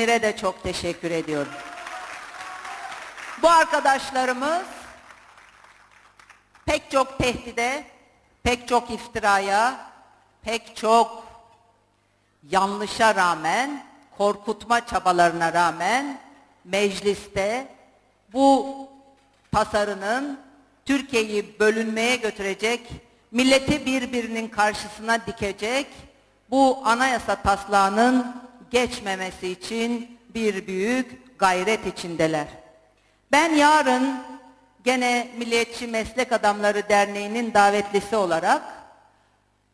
Demir'e de çok teşekkür ediyorum. Bu arkadaşlarımız pek çok tehdide, pek çok iftiraya, pek çok yanlışa rağmen, korkutma çabalarına rağmen mecliste bu tasarının Türkiye'yi bölünmeye götürecek, milleti birbirinin karşısına dikecek bu anayasa taslağının geçmemesi için bir büyük gayret içindeler. Ben yarın gene Milliyetçi Meslek Adamları Derneği'nin davetlisi olarak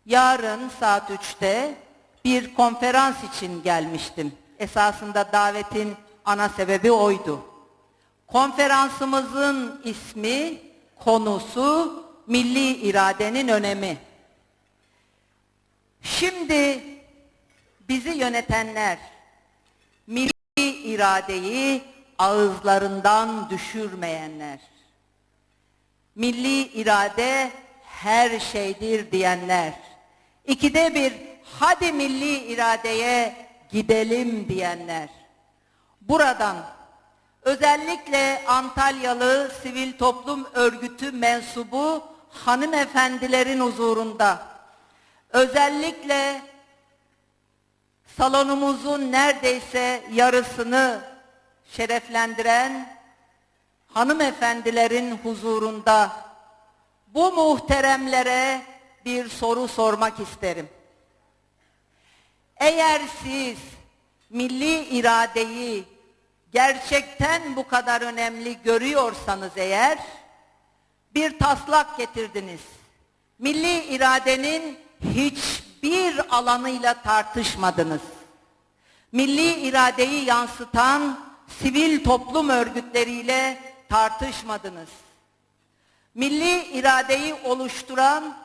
yarın saat 3'te bir konferans için gelmiştim. Esasında davetin ana sebebi oydu. Konferansımızın ismi, konusu milli iradenin önemi. Şimdi bizi yönetenler. Milli iradeyi ağızlarından düşürmeyenler, milli irade her şeydir diyenler, ikide bir hadi milli iradeye gidelim diyenler, buradan özellikle Antalyalı sivil toplum örgütü mensubu hanımefendilerin huzurunda, özellikle salonumuzun neredeyse yarısını şereflendiren hanımefendilerin huzurunda bu muhteremlere bir soru sormak isterim. Eğer siz milli iradeyi gerçekten bu kadar önemli görüyorsanız eğer bir taslak getirdiniz. Milli iradenin hiçbir alanıyla tartışmadınız. Milli iradeyi yansıtan sivil toplum örgütleriyle tartışmadınız. Milli iradeyi oluşturan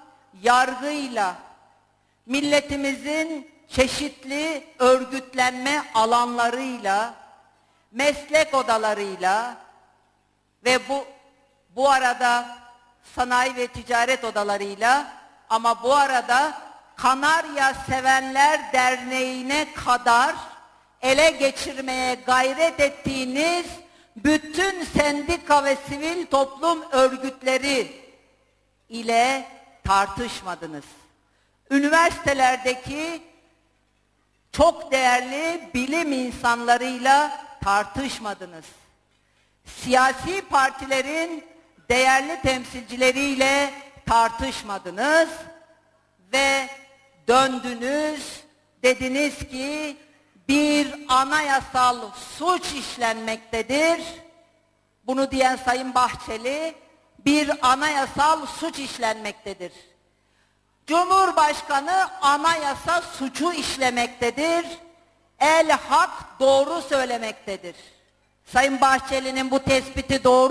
yargıyla milletimizin çeşitli örgütlenme alanlarıyla, meslek odalarıyla ve bu bu arada sanayi ve ticaret odalarıyla ama bu arada Kanarya Sevenler Derneği'ne kadar ele geçirmeye gayret ettiğiniz bütün sendika ve sivil toplum örgütleri ile tartışmadınız. Üniversitelerdeki çok değerli bilim insanlarıyla tartışmadınız. Siyasi partilerin değerli temsilcileriyle tartışmadınız döndünüz dediniz ki bir anayasal suç işlenmektedir. Bunu diyen Sayın Bahçeli bir anayasal suç işlenmektedir. Cumhurbaşkanı anayasa suçu işlemektedir. El hak doğru söylemektedir. Sayın Bahçeli'nin bu tespiti doğru